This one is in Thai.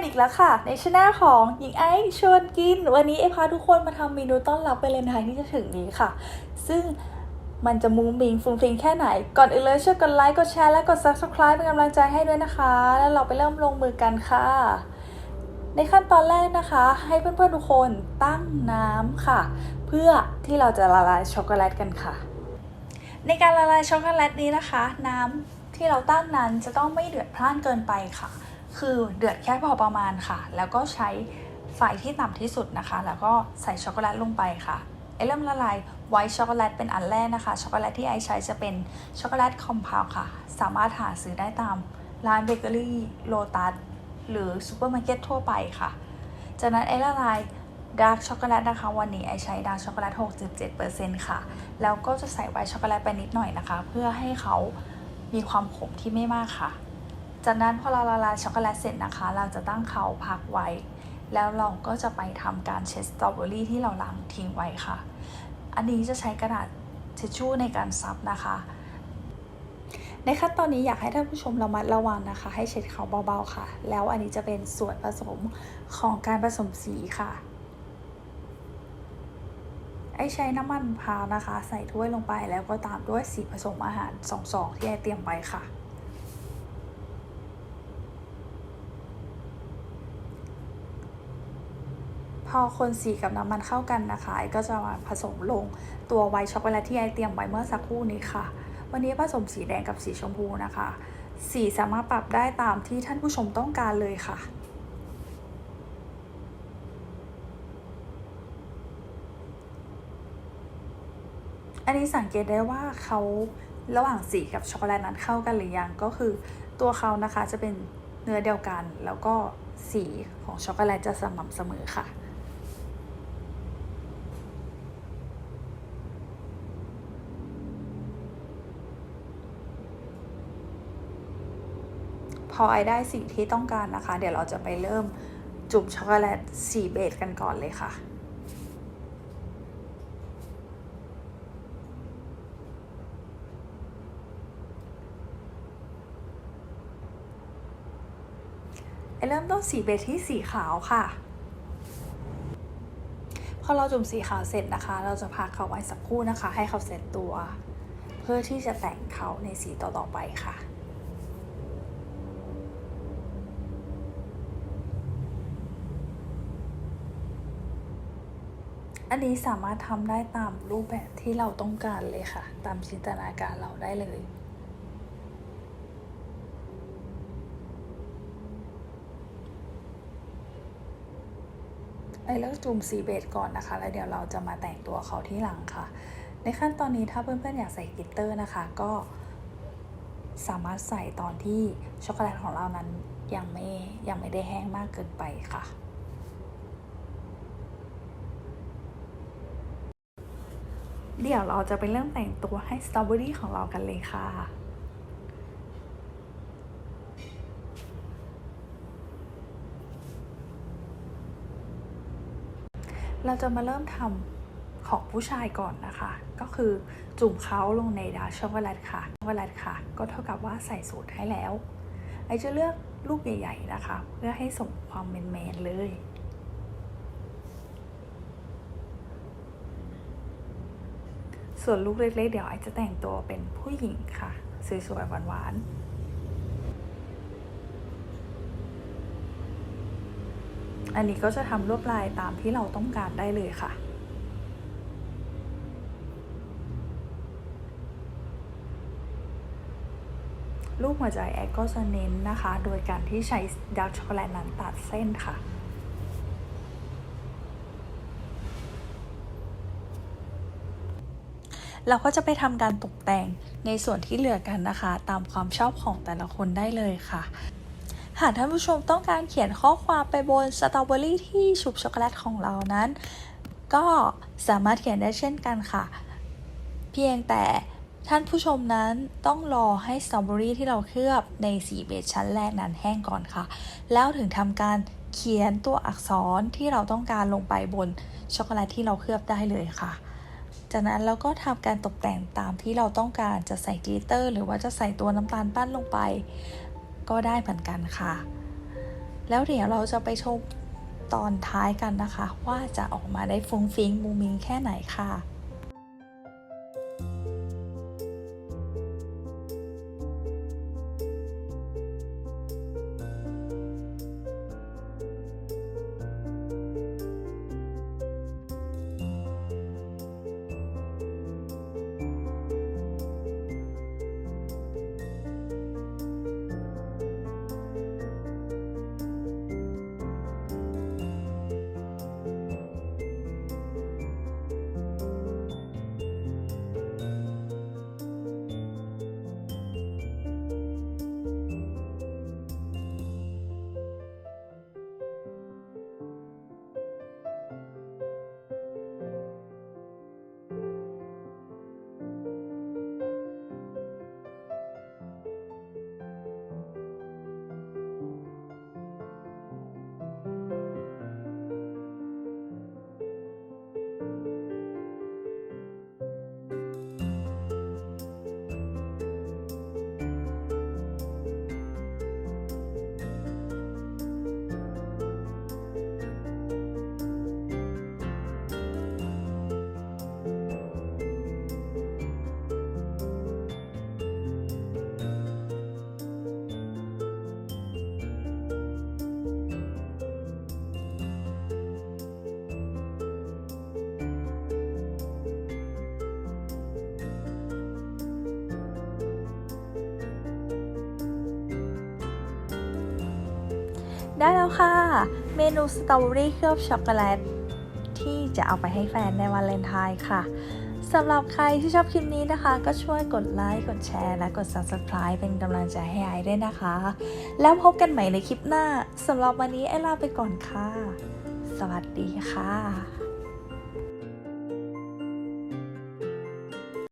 กันอีกแล้วค่ะ ในช anel ของหญิงไอชวนกิน วันนี้ไอพาทุกคนมาทำเมนูต้อนรับไปเลนไทน์ที่จะถึงนี้ค่ะ ซึ่งมันจะมุ้งมิงฟุ้งฟิงแค่ไหน ก่อนอื่นเลยช่วยกดไลค์กดแชร์และกด subscribe เป็นกำลังใจให้ด้วยนะคะ แล้วเราไปเริ่มลงมือกันค่ะ ในขั้นตอนแรกนะคะ ให้เพื่อนๆทุกคนตั้งน้ำค่ะ เพื่อที่เราจะละลายช็อกโกแลตกันค่ะ ในการละลายช็อกโกแลตนี้นะคะ น้ำที่เราตั้งนั้นจะต้องไม่เดือดพล่านเกินไปค่ะ คือเดือดแค่พอประมาณค่ะ แล้วก็ใช้ไฟที่ต่ำที่สุดนะคะ แล้วก็ใส่ช็อกโกแลตลงไปค่ะไอเริ่มละลายไวท์ช็อกโกแลตเป็นอันแรกนะคะ ช็อกโกแลตที่ไอใช้จะเป็นช็อกโกแลตคอมเพลค่ะ สามารถหาซื้อได้ตามร้านเบเกอรี่โลตัสหรือซูเปอร์มาร์เก็ตทั่วไปค่ะ จากนั้นไอละลายดาร์กช็อกโกแลตนะคะ วันนี้ไอใช้ดาร์กช็อกโกแลต 67%ค่ะ แล้วก็จะใส่ไวท์ช็อกโกแลตไปนิดหน่อยนะคะ เพื่อให้เขามีความขมที่ไม่มากค่ะ จากนั้นพอเราละลายช็อกโกแลตเสร็จนะคะ เราจะตั้งเขาพักไว้ แล้วเราก็จะไปทำการเช็ดสตรอเบอรี่ที่เราล้างทิ้งไว้ค่ะ อันนี้จะใช้กระดาษทิชชู่ในการซับนะคะ ในขั้นตอนนี้อยากให้ท่านผู้ชมระมัดระวังนะคะ ให้เช็ดเขาเบาๆค่ะ แล้วอันนี้จะเป็นส่วนผสมของการผสมสีค่ะไอใช้น้ำมันมะพร้าวนะคะ ใส่ถ้วยลงไปแล้วก็ตามด้วยสีผสมอาหารสองซองที่ไอเตรียมไว้ค่ะ พอคนสีกับน้ำมันเข้ากันนะคะไอก็จะมาผสมลงตัวไวท์ช็อกโกแลตที่ไอเตรียมไว้เมื่อสักครู่นี้ค่ะ วันนี้ผสมสีแดงกับสีชมพูนะคะ สีสามารถปรับได้ตามที่ท่านผู้ชมต้องการเลยค่ะอันนี้สังเกตได้ว่าเขาระหว่างสีกับช็อกโกแลตนั้นเข้ากันหรือยังก็คือตัวเขานะคะจะเป็นเนื้อเดียวกัน แล้วก็สีของช็อกโกแลตจะสม่ำเสมอค่ะ พ อไอได้สิ่งที่ต้องการนะคะ เดี๋ยวเราจะไปเริ่มจุ่มช็อกโกแลตสีเบสกันก่อนเลยค่ะไอเริ่มต้นสีเบสที่สีขาวค่ะ พอเราจุ่มสีขาวเสร็จนะคะ เราจะพักเขาไว้สักครู่นะคะ ให้เขาเสร็จตัว เพื่อที่จะแต่งเขาในสีต่อๆไปค่ะ อันนี้สามารถทำได้ตามรูปแบบที่เราต้องการเลยค่ะ ตามจินตนาการเราได้เลย ไอเลือกจุ่มสีเบสก่อนนะคะ แล้วเดี๋ยวเราจะมาแต่งตัวเขาที่หลังค่ะ ในขั้นตอนนี้ถ้าเพื่อนๆอยากใส่กิตเตอร์นะคะ ก็สามารถใส่ตอนที่ช็อกโกแลตของเรานั้นยังไม่ยังไม่ได้แห้งมากเกินไปค่ะ เดี๋ยวเราจะไปเริ่มแต่งตัวให้สตรอเบอรี่ของเรากันเลยค่ะเราจะมาเริ่มทำของผู้ชายก่อนนะคะ ก็คือจุ่มเขาลงในดาร์กช็อกโกแลตค่ะช็อกโกแลตค่ะ ก็เท่ากับว่าใส่สูตรให้แล้วไอจะเลือกลูกใหญ่ ๆ นะคะ เพื่อให้สมความแมนๆเลย ส่วนลูกเล็กๆเดี๋ยวไอจะแต่งตัวเป็นผู้หญิงค่ะสวยๆหวานๆอันนี้ก็จะทำลวดลายตามที่เราต้องการได้เลยค่ะ ลูกหัวใจแอดก็จะเน้นนะคะ โดยการที่ใช้ดาร์กช็อกโกแลตนั้นตัดเส้นค่ะ เราก็จะไปทำการตกแต่งในส่วนที่เหลือกันนะคะ ตามความชอบของแต่ละคนได้เลยค่ะหากท่านผู้ชมต้องการเขียนข้อความไปบนสตรอเบอรี่ที่ชุบช็อกโกแลตของเรานั้น ก็สามารถเขียนได้เช่นกันค่ะ เพียงแต่ท่านผู้ชมนั้นต้องรอให้สตรอเบอรี่ที่เราเคลือบในสีเบจชั้นแรกนั้นแห้งก่อนค่ะ แล้วถึงทำการเขียนตัวอักษรที่เราต้องการลงไปบนช็อกโกแลตที่เราเคลือบได้เลยค่ะ จากนั้นเราก็ทำการตกแต่งตามที่เราต้องการจะใส่กลิตเตอร์ หรือว่าจะใส่ตัวน้ำตาลปั้นลงไป ก็ได้เหมือนกันค่ะ แล้วเดี๋ยวเราจะไปชมตอนท้ายกันนะคะ ว่าจะออกมาได้ฟุ้งฟิ้งมูมิงแค่ไหนค่ะ ได้แล้วค่ะ เมนูสตรอเบอรี่เคลือบช็อกโกแลตที่จะเอาไปให้แฟนในวันเลนไทน์ค่ะสำหรับใครที่ชอบคลิปนี้นะคะ ก็ช่วยกดไลค์กดแชร์ และกด Subscribe เป็นกำลังใจให้ไอด้วยนะคะ แล้วพบกันใหม่ในคลิปหน้าสำหรับวันนี้ไอลาไปก่อนค่ะ สวัสดีค่ะ